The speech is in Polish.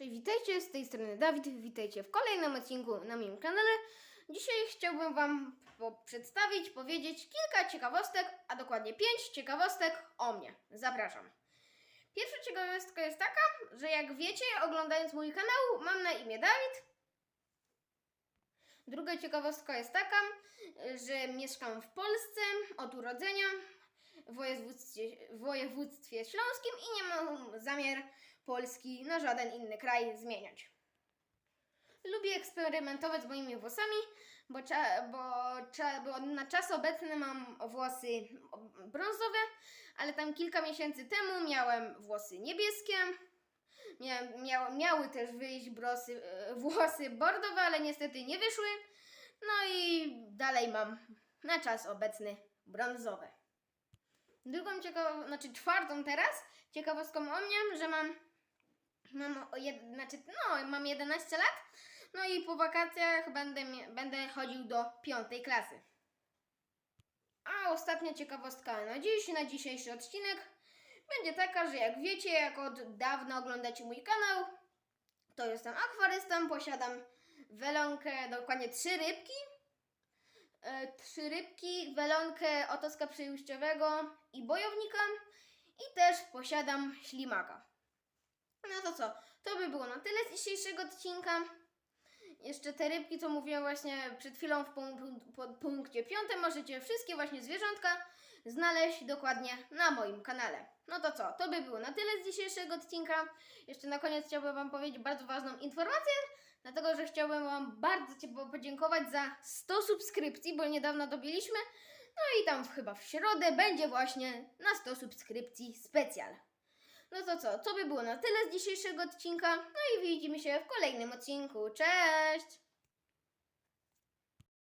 Cześć, witajcie, z tej strony Dawid, witajcie w kolejnym odcinku na moim kanale. Dzisiaj chciałbym Wam po- przedstawić, powiedzieć kilka ciekawostek, a dokładnie pięć ciekawostek o mnie. Zapraszam. Pierwsza ciekawostka jest taka, że jak wiecie, oglądając mój kanał, mam na imię Dawid. Druga ciekawostka jest taka, że mieszkam w Polsce od urodzenia w województwie, w województwie śląskim i nie mam zamiar Polski na żaden inny kraj zmieniać. Lubię eksperymentować z moimi włosami, bo, cza, bo, cza, bo na czas obecny mam włosy brązowe, ale tam kilka miesięcy temu miałem włosy niebieskie. Miałem, miał, miały też wyjść brosy, e, włosy bordowe, ale niestety nie wyszły. No i dalej mam na czas obecny brązowe. Drugą ciekawą, znaczy czwartą teraz ciekawostką o mnie, że mam, mam, o jed, znaczy, no, mam 11 lat, no i po wakacjach będę, będę chodził do piątej klasy. A ostatnia ciekawostka na dziś, na dzisiejszy odcinek, będzie taka, że jak wiecie, jak od dawna oglądacie mój kanał, to jestem akwarystą, posiadam welonkę, dokładnie trzy rybki, e, trzy rybki, welonkę otoska przejściowego i bojownika i też posiadam ślimaka. No to co, to by było na tyle z dzisiejszego odcinka. Jeszcze te rybki, co mówiłem właśnie przed chwilą w punkcie piątym, możecie wszystkie właśnie zwierzątka znaleźć dokładnie na moim kanale. No to co, to by było na tyle z dzisiejszego odcinka. Jeszcze na koniec chciałbym Wam powiedzieć bardzo ważną informację, dlatego że chciałbym Wam bardzo Ciepło podziękować za 100 subskrypcji, bo niedawno dobiliśmy. No i tam chyba w środę będzie właśnie na 100 subskrypcji specjal. No to co, to by było na tyle z dzisiejszego odcinka. No i widzimy się w kolejnym odcinku. Cześć!